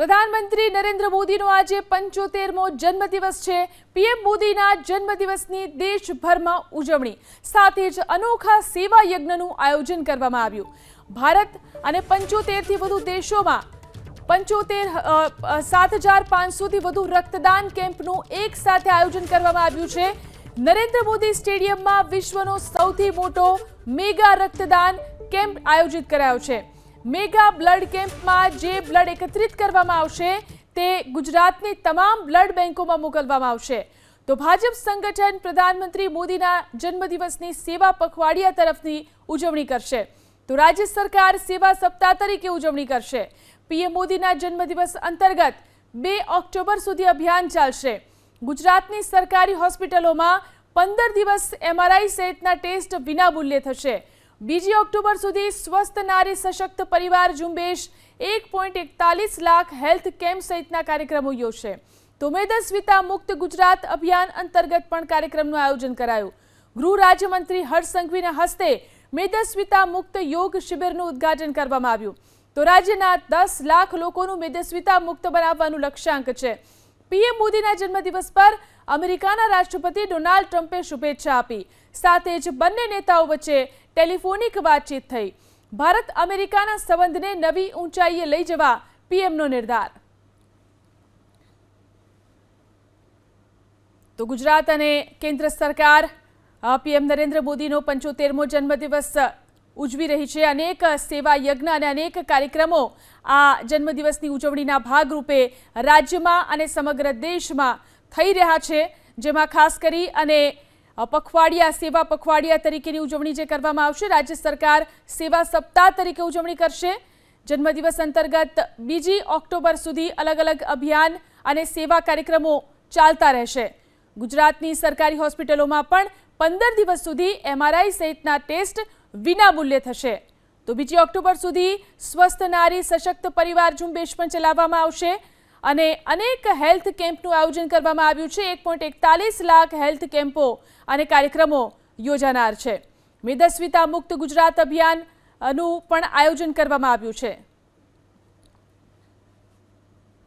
પ્રધાનમંત્રી નરેન્દ્ર મોદીનો આજે પંચોતેરમો જન્મદિવસ છે. પીએમ મોદીના જન્મદિવસની દેશભરમાં ઉજવણી, સાથે જ અનોખા સેવા યજ્ઞનું આયોજન કરવામાં આવ્યું. ભારત અને પંચોતેરથી વધુ દેશોમાં પંચોતેર સાત હજાર પાંચસોથી વધુ રક્તદાન કેમ્પનું એક સાથે આયોજન કરવામાં આવ્યું છે. નરેન્દ્ર મોદી સ્ટેડિયમમાં વિશ્વનો સૌથી મોટો મેગા રક્તદાન કેમ્પ આયોજિત કરાયો છે. મેગા બ્લડ કેમ્પમાં જે બ્લડ એકત્રિત કરવામાં આવશે, તે ગુજરાતની તમામ બ્લડ બેંકોમાં મોકલવામાં આવશે. તો ભાજપ સંગઠન પ્રધાનમંત્રી મોદીના જન્મદિવસની સેવા પખવાડિયા તરફની ઉજવણી કરશે. તો રાજ્ય સરકાર સેવા સપ્તાહ તરીકે ઉજવણી કરશે. પીએમ મોદીના જન્મદિવસ અંતર્ગત બે ઓક્ટોબર સુધી અભિયાન ચાલશે. ગુજરાતની સરકારી હોસ્પિટલોમાં પંદર દિવસ એમઆરઆઈ સહિતના ટેસ્ટ વિનામૂલ્યે થશે. બીજી ઓક્ટોબર સુધી સ્વસ્થ, નારી, સશક્ત પરિવાર ઝુંબેશ એક પોઈન્ટ એકતાલીસ લાખ હેલ્થ કેમ્પ સહિતના કાર્યક્રમો યોજશે. તો મેદસ્વીતા મુક્ત ગુજરાત અભિયાન અંતર્ગત પણ કાર્યક્રમનું આયોજન કરાયું. ગૃહ રાજ્યમંત્રી હર્ષ સંઘવીના હસ્તે મેદસ્વિતા મુક્ત યોગ શિબિરનું ઉદ્ઘાટન કરવામાં આવ્યું. તો રાજ્યના દસ લાખ લોકોનું મેદસ્વિતા મુક્ત બનાવવાનું લક્ષ્યાંક છે. પીએમ મોદીના જન્મદિવસ પર અમેરિકાના રાષ્ટ્રપતિ ડોનાલ્ડ ટ્રમ્પે શુભેચ્છા આપી. સાથે જ બંને નેતાઓ વચ્ચે ટેલિફોનિક વાતચીત થઈ. ભારત અમેરિકાના સંબંધને નવી ઊંચાઈએ લઈ જવા પીએમનો નિર્ધાર. તો ગુજરાત અને કેન્દ્ર સરકાર પીએમ નરેન્દ્ર મોદીનો પંચોતેરમો જન્મદિવસ ઉજવી રહી છે. અનેક સેવા યજ્ઞ અને અનેક કાર્યક્રમો આ જન્મદિવસની ઉજવણીના ભાગરૂપે રાજ્યમાં અને સમગ્ર દેશમાં થઈ રહ્યા છે. જેમાં ખાસ કરી અને પખવાડિયા, સેવા પખવાડિયા તરીકેની ઉજવણી જે કરવામાં આવશે, રાજ્ય સરકાર સેવા સપ્તાહ તરીકે ઉજવણી કરશે. જન્મદિવસ અંતર્ગત બીજી ઓક્ટોબર સુધી અલગ અલગ અભિયાન અને સેવા કાર્યક્રમો ચાલતા રહેશે. ગુજરાતની સરકારી હોસ્પિટલોમાં પણ પંદર દિવસ સુધી એમઆરઆઈ સહિતના ટેસ્ટ વિનામૂલ્યે થશે. તો બીજી ઓક્ટોબર સુધી સ્વસ્થ નારી, સશક્ત પરિવાર ઝુંબેશ પણ ચલાવવામાં આવશે અને અનેક હેલ્થ કેમ્પનું આયોજન કરવામાં આવ્યું છે. એક પોઈન્ટ એકતાલીસ લાખ હેલ્થ કેમ્પો અને કાર્યક્રમો યોજાનાર છે. મેદસ્વિતા મુક્ત ગુજરાત અભિયાનનું પણ આયોજન કરવામાં આવ્યું છે.